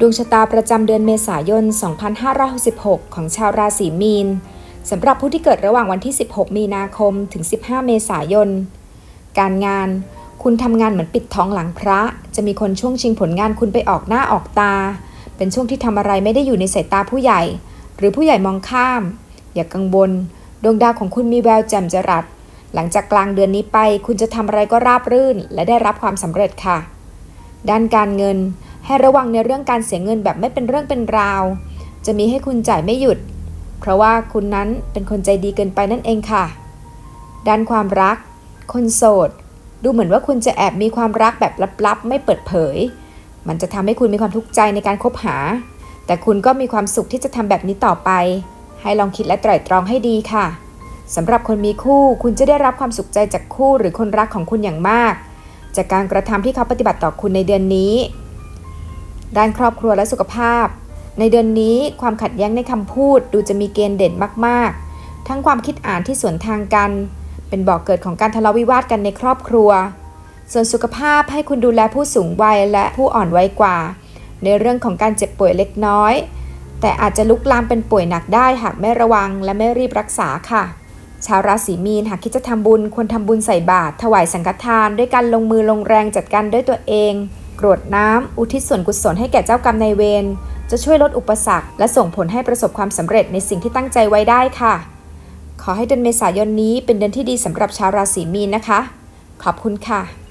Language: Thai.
ดวงชะตาประจำเดือนเมษายน 2566 ของชาวราศีมีนสำหรับผู้ที่เกิดระหว่างวันที่ 16 มีนาคม ถึง 15 เมษายน การงาน คุณทำงานเหมือนปิดท้องหลังพระ จะมีคนช่วงชิงผลงานคุณไปออกหน้าออกตา เป็นช่วงที่ทำอะไรไม่ได้อยู่ในสายตาผู้ใหญ่ หรือผู้ใหญ่มองข้าม อย่ากกังวล ดวงดาวของคุณมีแววแจ่มจรัส หลังจากกลางเดือนนี้ไป คุณจะทำอะไรก็ราบรื่น และได้รับความสำเร็จค่ะ ด้านการเงิน ให้ระวังในเรื่องการเสียเงินแบบไม่เป็นเรื่องเป็นราว จะมีให้คุณจ่ายไม่หยุด เพราะว่าคุณนั้นเป็นคนใจดีเกินไปนั่นเองค่ะ ด้านความรัก คนโสด ดูเหมือนว่าคุณจะแอบมีความรักแบบลับๆ ไม่เปิดเผย มันจะทำให้คุณมีความทุกข์ใจในการคบหา แต่คุณก็มีความสุขที่จะทำแบบนี้ต่อไป ให้ลองคิดและไตร่ตรองให้ดีค่ะสำหรับคนมีคู่คุณจะได้รับความสุขใจจากคู่หรือคนรักของคุณอย่างมาก จากการกระทำที่เขาปฏิบัติต่อคุณในเดือนนี้ ด้านครอบครัวและสุขภาพ ในเดือนนี้ความขัดแย้งในคำพูดดูจะมีเกณฑ์เด่นมาก ๆ ทั้งความคิดอ่านที่สวนทางกัน เป็นบ่อกเกิดของการทะเลาะวิวาทกันในครอบครัว ส่วนสุขภาพให้คุณดูแลผู้สูงวัยและผู้อ่อนวัยกว่า ในเรื่องของการเจ็บป่วยเล็กน้อย แต่อาจจะลุกลามเป็นป่วยหนักได้หากไม่ระวังและไม่รีบรักษาค่ะชาวราศีมีนหากคิดจะทำบุญควรทำบุญใส่บาตรถวายสังฆทาน ด้วยการลงมือลงแรงจัดการด้วยตัวเอง กรวดน้ำ อุทิศส่วนกุศลให้แก่เจ้ากรรมนายเวร จะช่วยลดอุปสรรค และส่งผลให้ประสบความสำเร็จในสิ่งที่ตั้งใจไว้ได้ค่ะ ขอให้เดือนเมษายนนี้เป็นเดือนที่ดีสำหรับชาวราศีมีนนะคะ ขอบคุณค่ะ